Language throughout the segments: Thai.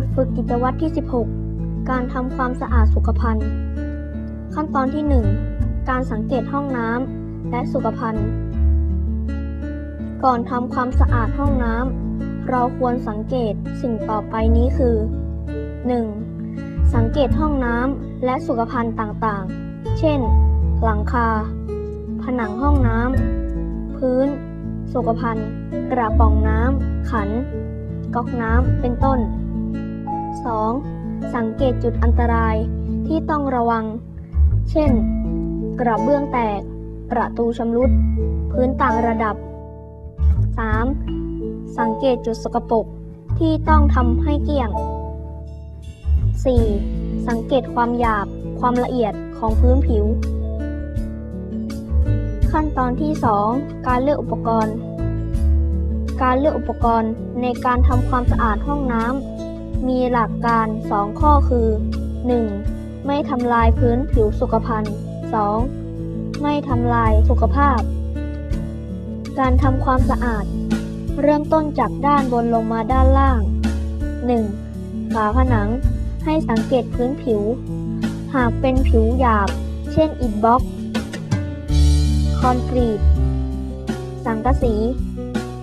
ทฝึกกิจวัตรที่ 16 การทำความสะอาดสุขภัณฑ์ ขั้นตอนที่ 1 การสังเกตห้องน้ำและสุขภัณฑ์ ก่อนทำความสะอาดห้องน้ำเราควรสังเกตสิ่งต่อไปนี้คือ 1. สังเกตห้องน้ำและสุขภัณฑ์ต่างๆ เช่น หลังคา ผนังห้องน้ำ พื้น สุขภัณฑ์ กระป๋องน้ำ ขัน ก๊อกน้ำ เป็นต้น 2. สังเกตจุดอันตรายที่ต้องระวัง เช่น กระเบื้องแตก ประตูชำรุด พื้นต่างระดับ 3. สังเกตจุดสกปรกที่ต้องทำให้เกลี้ยง 4. สังเกตความหยาบ ความละเอียดของพื้นผิว ขั้นตอนที่ 2 การเลือกอุปกรณ์ การเลือกอุปกรณ์ในการทำความสะอาดห้องน้ำ มีหลักการ 2 ข้อคือ 1. ไม่ทำลายพื้นผิวสุขภัณฑ์ 2. ไม่ทำลายสุขภาพ การทำความสะอาด เริ่มต้นจากด้านบนลงมาด้านล่าง 1. ฝาผนังให้สังเกตพื้นผิว หากเป็นผิวหยาบ เช่นอิฐบล็อก คอนกรีต สังกะสี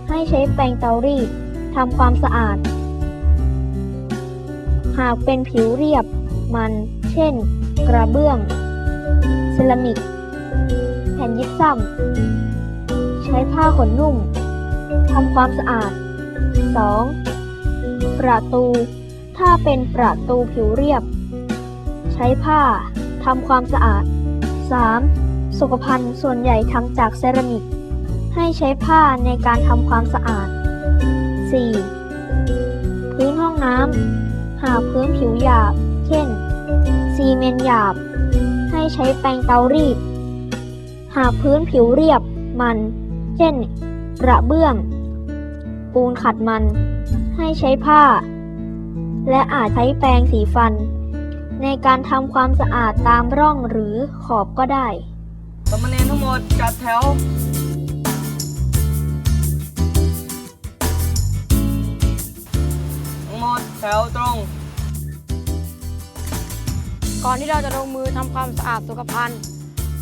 ให้ใช้แปรงเตารีดทำความสะอาด หากเป็นผิวเรียบมัน เช่น กระเบื้อง เซรามิก แผ่นยิปซัม ใช้ผ้าขนนุ่มทำความสะอาด 2. ประตู ถ้าเป็นประตูผิวเรียบ ใช้ผ้าทำความสะอาด 3. สุขภัณฑ์ส่วนใหญ่ทำจากเซรามิก ให้ใช้ผ้าในการทำความสะอาด 4. พื้นห้องน้ำ หากพื้นผิวหยาบ เช่น ซีเมนต์หยาบ ให้ใช้แปรงเตารีด หากพื้นผิวเรียบมัน เช่น กระเบื้อง ปูนขัดมัน ให้ใช้ผ้า และอาจใช้แปรงสีฟัน ในการทำความสะอาดตามร่องหรือขอบก็ได้สามเณรทั้งหมดจัดแถว ทั้งหมดแถวตรง ก่อนที่เราจะลงมือทำความสะอาดสุขภัณฑ์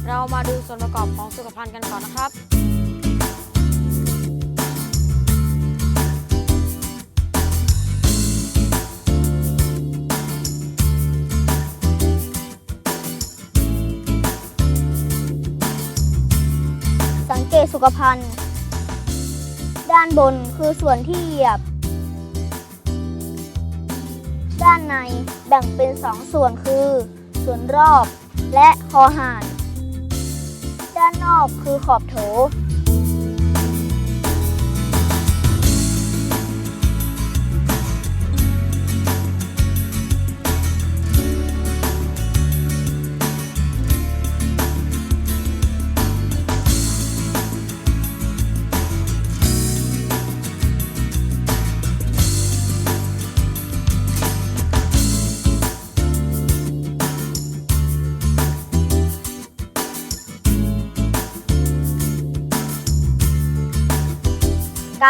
เรามาดูส่วนประกอบของสุขภัณฑ์กันก่อนนะครับ สังเกตสุขภัณฑ์ ด้านบนคือส่วนที่เหยียบ ด้านในแบ่งเป็นสองส่วนคือ ส่วนรอบและคอหานด้านนอกคือขอบโถ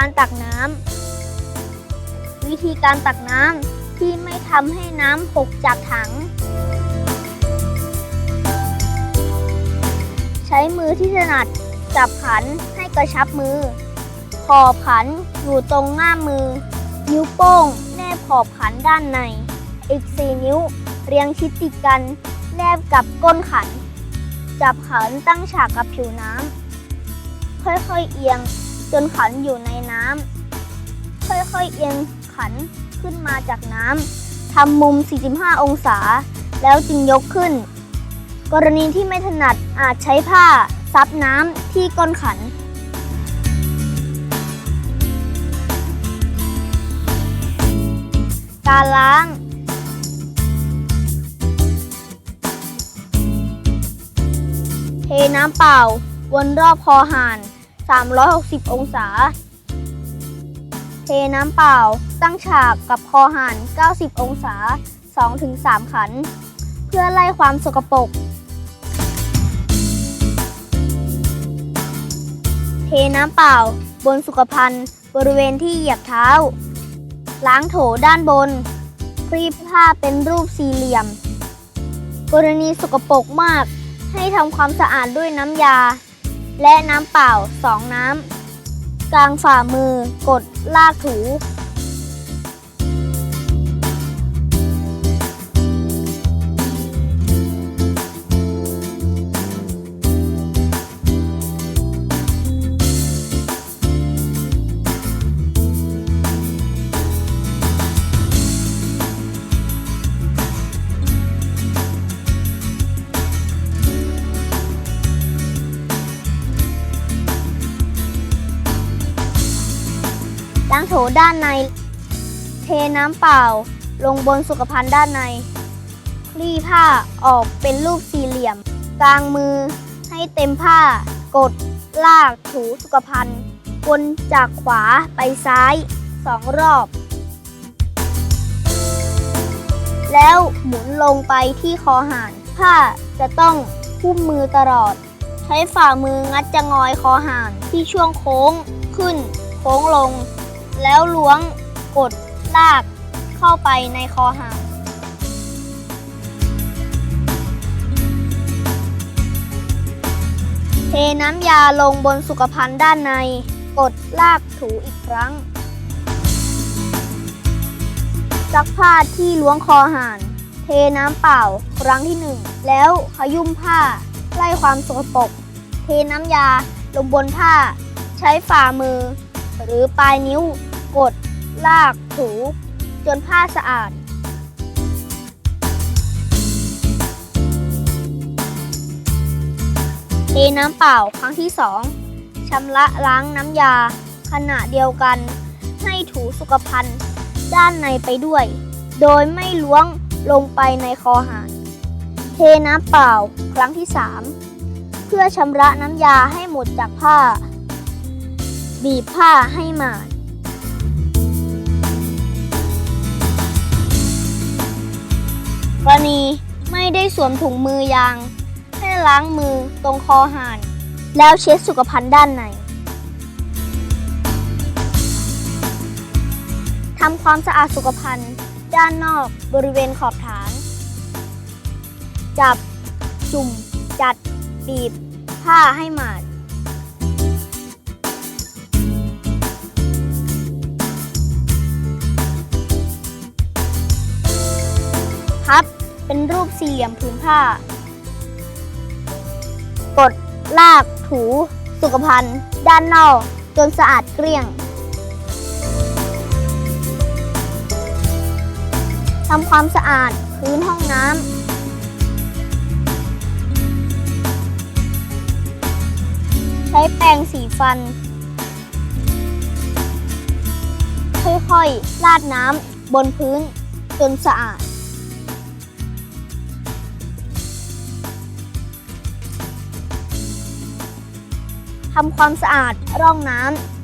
การตักน้ำวิธีการตักน้ำที่ไม่ทำให้น้ำหกจากถัง ใช้มือที่ถนัดจับขันให้กระชับมือ ขอบขันอยู่ตรงง่ามมือ นิ้วโป้งแนบขอบขันด้านใน อีก4นิ้วเรียงชิดติดกัน แนบกับก้นขัน จับขันตั้งฉากกับผิวน้ำค่อยๆเอียง จนขันอยู่ในน้ำค่อยๆเอียงขันขึ้นมาจากน้ำทำมุม 45 องศา แล้วจึงยกขึ้น กรณีที่ไม่ถนัดอาจใช้ผ้า ซับน้ำที่ก้นขันการล้าง เทน้ำเปล่าวนรอบคอห่าน 360 องศา เทน้ำเปล่า ตั้งฉากกับคอห่าน90 องศา 2-3 ขัน เพื่อไล่ความสกปรก เทน้ำเปล่า บนสุขภัณฑ์ บริเวณที่เหยียบเท้า ล้างโถด้านบนคลี่ผ้าเป็นรูปสี่เหลี่ยม กรณีสกปรกมาก ให้ทำความสะอาดด้วยน้ำยา และน้ำเปล่าสองน้ำ กลางฝ่ามือกดลากถูางโถด้านใน เทน้ำเปล่า ลงบนสุขภัณฑ์ด้านใน คลี่ผ้าออกเป็นรูปสี่เหลี่ยม กลางมือให้เต็มผ้า กด ลากถูสุขภัณฑ์วนจากขวาไปซ้ายสองรอบ แล้วหมุนลงไปที่คอหานผ้าจะต้องพุ่มมือตลอด ใช้ฝ่ามืองัดจะงอยคอหานที่ช่วงโค้งขึ้น โค้งลง แล้วล้วงกดลากเข้าไปในคอหางเทน้ำยาลงบนสุขภัณฑ์ด้านใน กดลากถูอีกครั้ง ซักผ้าที่ล้วงคอห่าน เทน้ำเปล่าครั้งที่หนึ่ง แล้วขยุ่มผ้า ไล่ความสกปรก เทน้ำยาลงบนผ้า ใช้ฝ่ามือ หรือปลายนิ้ว กด ลาก ถู จนผ้าสะอาด เทน้ำเปล่าครั้งที่สองชำระล้างน้ำยา ขณะเดียวกัน ให้ถูสุขภัณฑ์ด้านในไปด้วย โดยไม่ล้วงลงไปในคอหานเทน้ำเปล่าครั้งที่สามเพื่อชำระน้ำยาให้หมดจากผ้า บีบผ้าให้หมาด ณีไม่ได้สวมถุงมือยางให้ล้างมือตรงคอห่าน แล้วเช็ดสุขภัณฑ์ด้านในทำความสะอาดสุขภัณฑ์ด้านนอกบริเวณขอบฐาน จับ จุ่ม จัด บีบ ผ้าให้หมาด พับ เป็นรูปสี่เหลี่ยมผืนผ้า กดลากถูสุขภัณฑ์ ด้านนอก จนสะอาดเกลี้ยงทำความสะอาดพื้นห้องน้ำใช้แปรงสีฟัน ค่อยๆลาดน้ำบนพื้นจนสะอาด ทำความสะอาดร่องน้ำ